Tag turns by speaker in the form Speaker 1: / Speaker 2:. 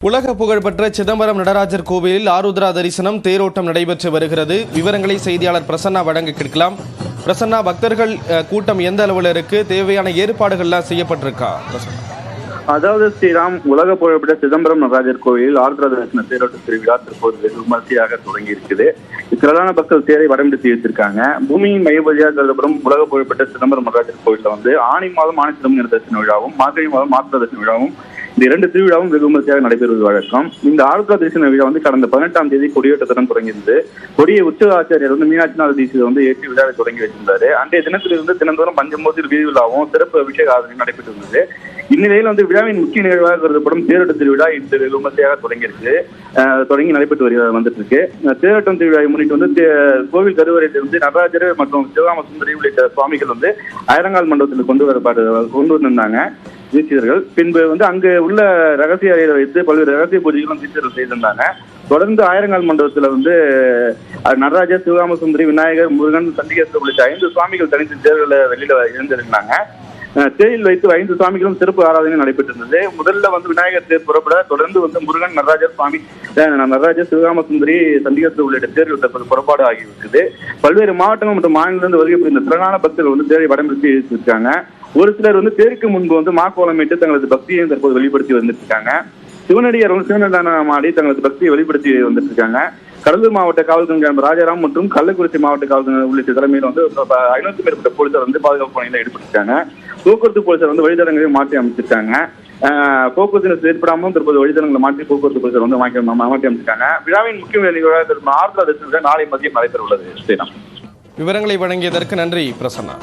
Speaker 1: உலக புகழ்பெற்ற சிதம்பரம் நடராஜர் கோவிலில் ஆருத்ரா தரிசனம் தேரோட்டம் நடைபெற்று வருகிறது. விவரங்களை செய்தியாளர் பிரசன்னா வழங்க கேட்கலாம். பிரசன்னா பக்தர்கள் அஹ், கூட்டம் எந்த அளவில் இருக்கு? தேவையான ஏற்பாடுகள்லாம் செய்யப்பட்டிருக்கா?
Speaker 2: அதாவது ஸ்ரீராம் உலக புகழ்பெற்ற சிதம்பரம் நடராஜர் கோவிலில் ஆருத்ரா தரிசன தேரோட்ட திருவிழா தற்போது வெகு விமர்சையாக தொடங்கி இருக்குது திரளான பக்தர்கள் தேரை வடம்பிடித்து வைத்திருக்காங்க. பூமியின் மையபதியாக கருதப்படும் உலக புகழ்பெற்ற சிதம்பரம் நடராஜர் கோயிலில் வந்து ஆணி மாதம் ஆணி சிதம்பரம் தரிசன விழாவும் மார்கழி மாதம் மாத்திர தரிசன விழாவும் இந்த இரண்டு திருவிழாவும் வெகு விமர்சையாக நடைபெறுவது வழக்கம். இந்த ஆருத்ரா தரிசன விழா வந்து கடந்த பதினெட்டாம் தேதி கொடியேற்றத்துடன் தொடங்கியிருந்தது கொடியை உற்சவ ஆச்சாரியர் வந்து மீனாட்சிநாத தீசியில் வந்து ஏற்றி விழாவை தொடங்கி வச்சிருந்தாரு அன்றைய தினத்திலிருந்து தினந்தோறும் பஞ்சமோதிர் வீதி விழாவும் சிறப்பு அபிஷேக ஆதரவு நடைபெற்று இருந்தது இந்நிலையில் வந்து விழாவின் முக்கிய நிகழ்வாக கருதப்படும் தேரோட்ட திருவிழா இன்று வெகு விமர்சையாக தொடங்கியிருக்கு தொடங்கி நடைபெற்று வருகிறது வந்துட்டு இருக்கு தேரோட்டம் திருவிழாவை முன்னிட்டு வந்து கோவில் கருவறையிலிருந்து நடராஜர் மற்றும் சிவகாம சுந்தரி உள்ளிட்ட சுவாமிகள் வந்து அயரங்கால் மண்டபத்தில் கொண்டு வரப்பாடு கொண்டு வந்திருந்தாங்க. தீட்சிதர்கள் பின்பு வந்து அங்கு உள்ள ரகசிய அறையில் வைத்து பல்வேறு ரகசிய பூஜைகளும் தீட்சிதர்கள் செய்திருந்தாங்க. தொடர்ந்து ஆயிரங்கால் மண்டபத்துல வந்து நடராஜர் சிவகாம சுந்தரி விநாயகர் முருகன் சண்டிகேஸ்வரர் உள்ளிட்ட ஐந்து சுவாமிகள் தனித்து தேர்தல வெளியில இருந்திருந்தாங்க அஹ், தேரில் வைத்து ஐந்து சுவாமிகளும் சிறப்பு ஆராதனை நடைபெற்றிருந்தது. முதல்ல வந்து விநாயகர் தேர் புறப்பட தொடர்ந்து வந்து முருகன் நடராஜர் சுவாமி நடராஜர் சிவகாம சுந்தரி சண்டிகேஸ்வரர் உள்ளிட்ட தேர்கள் தற்போது புறப்பாடு ஆகியிருக்குது பல்வேறு மாவட்டங்கள் மற்றும் மாநிலத்திலிருந்து வருகை புரிந்த திரளான பக்தர்கள் வந்து தேரை வடம்பிடித்து இருக்காங்க ஒரு சிலர் வந்து தேருக்கு முன்பு வந்து மாக்கோலமிட்டு தங்களது பக்தியை தற்போது வெளிப்படுத்தி வந்துட்டு இருக்காங்க சிவனடியார் வந்து சிவனதானம் ஆடி தங்களது பக்தியை வெளிப்படுத்தி வந்துட்டு இருக்காங்க கடலூர் மாவட்ட காவல் கண்காணிப்பு ராஜாராம் மற்றும் கள்ளக்குறிச்சி மாவட்ட காவல் உள்ளிட்ட தலைமையில் வந்து ஐநூத்தி மேற்பட்ட போலீசார் வந்து பாதுகாப்பு பணியில் ஈடுபட்டிருக்காங்க. போக்குவரத்து போலீசார் வந்து வழித்தடங்களையும் மாற்றி அமைச்சிருக்காங்க. போக்குவரத்து ஏற்படாமல் தற்போது வழித்தடங்களை மாற்றி போக்குவரத்து போலீசார் வந்து மாற்றி மாற்றி அமைச்சிருக்காங்க. விழாவின் முக்கிய நிகழ்வாக இருக்கும் நாளை மதியம் நடைபெற உள்ளது ஸ்ரீராம்.
Speaker 1: விவரங்களை வழங்கியதற்கு நன்றி பிரசன்னா.